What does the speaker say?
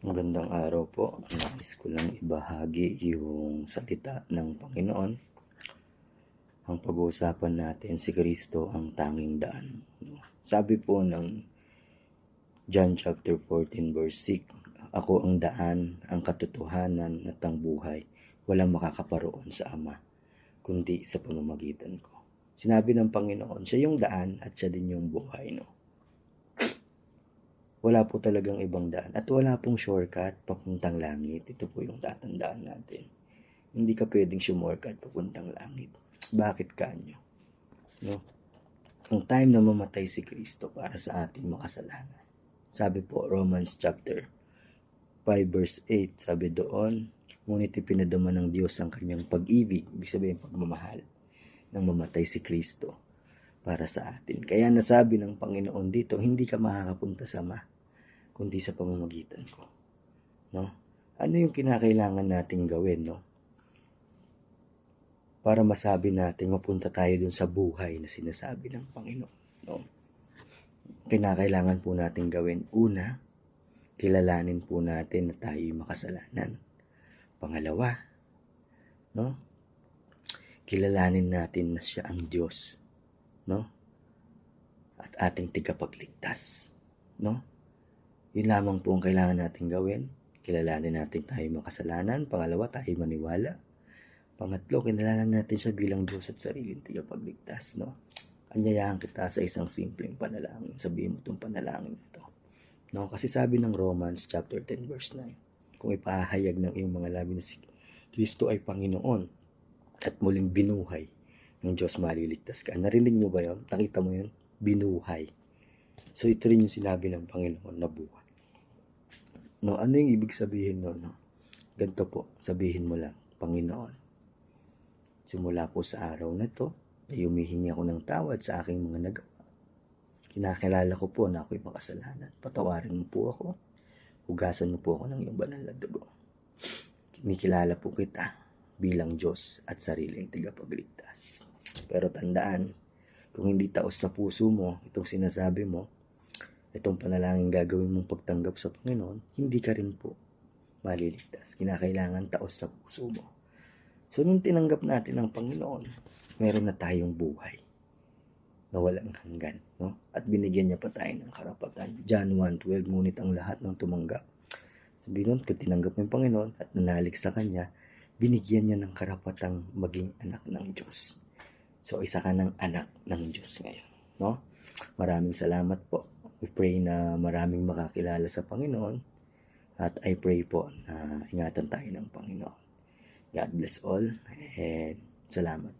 Magandang araw po. Nais ko lang ibahagi yung salita ng Panginoon. Ang pag-uusapan natin, si Kristo ang tanging daan. Sabi po ng John chapter 14 verse 6, Ako ang daan, ang katotohanan at ang buhay. Walang makakaparoon sa Ama, kundi sa pamamagitan ko. Sinabi ng Panginoon, siya yung daan at siya din yung buhay. No? Wala po talagang ibang daan. At wala pong shortcut papuntang langit. Ito po yung tatandaan natin. Hindi ka pwedeng shortcut papuntang langit. Bakit kanyo? No? Ang time na mamatay si Kristo para sa ating makasalanan. Sabi po, Romans chapter 5 verse 8, sabi doon, ngunit ipinadama ng Diyos ang kanyang pag-ibig, ibig sabihin pagmamahal, nang mamatay si Kristo para sa atin. Kaya nasabi ng Panginoon dito, hindi ka makakapunta sa ma, kundi sa pamamagitan ko. No? Ano yung kinakailangan nating gawin, no? Para masabi natin, mapunta tayo dun sa buhay na sinasabi ng Panginoon, no? Kinakailangan po nating gawin, una, kilalanin po natin na tayo makasalanan. Pangalawa, no? Kilalanin natin na siya ang Diyos no? At ating tigapagligtas, no? Yun lamang po ang kailangan natin gawin. Kilalanin natin tayo makasalanan. Pangalawa, tayo maniwala. Pangatlo, kinalanan natin siya bilang Diyos at sariling tigapagligtas, no? Anyayahan kita sa isang simpleng panalangin. Sabihin mo itong panalangin ito. No? Kasi sabi ng Romans chapter 10 verse 9, kung ipahayag ng iyong mga labi na si Kristo ay Panginoon at muling binuhay, ng Diyos maliligtas ka. Narinig mo ba yun? Nakita mo yun? Binuhay. So ito rin yung sinabi ng Panginoon na buhay. No, ano yung ibig sabihin no? no? Ganito po, sabihin mo lang, Panginoon. Simula po sa araw na to, ay humihingi ako ng tawad sa aking mga nagawa. Kinakilala ko po na ako'y makasalanan. Patawarin mo po ako. Hugasan mo po ako ng iyong banal na dugo. Kinikilala po kita bilang Diyos at sariling tigapagligtas. Pero tandaan, kung hindi taos sa puso mo, itong sinasabi mo, itong panalangin gagawin mong pagtanggap sa Panginoon, hindi ka rin po maliligtas. Kinakailangan taos sa puso mo. So, nung tinanggap natin ang Panginoon, meron na tayong buhay na walang hanggan. No? At binigyan niya pa tayo ng karapatan. John 1.12, ngunit ang lahat ng tumanggap. Sabi nun, tinanggap yung Panginoon at nanalig sa Kanya, binigyan niya ng karapatang maging anak ng Diyos. So, isa ka ng anak ng Diyos ngayon. No? Maraming salamat po. We pray na maraming makakilala sa Panginoon. At I pray po na ingatan tayo ng Panginoon. God bless all and salamat.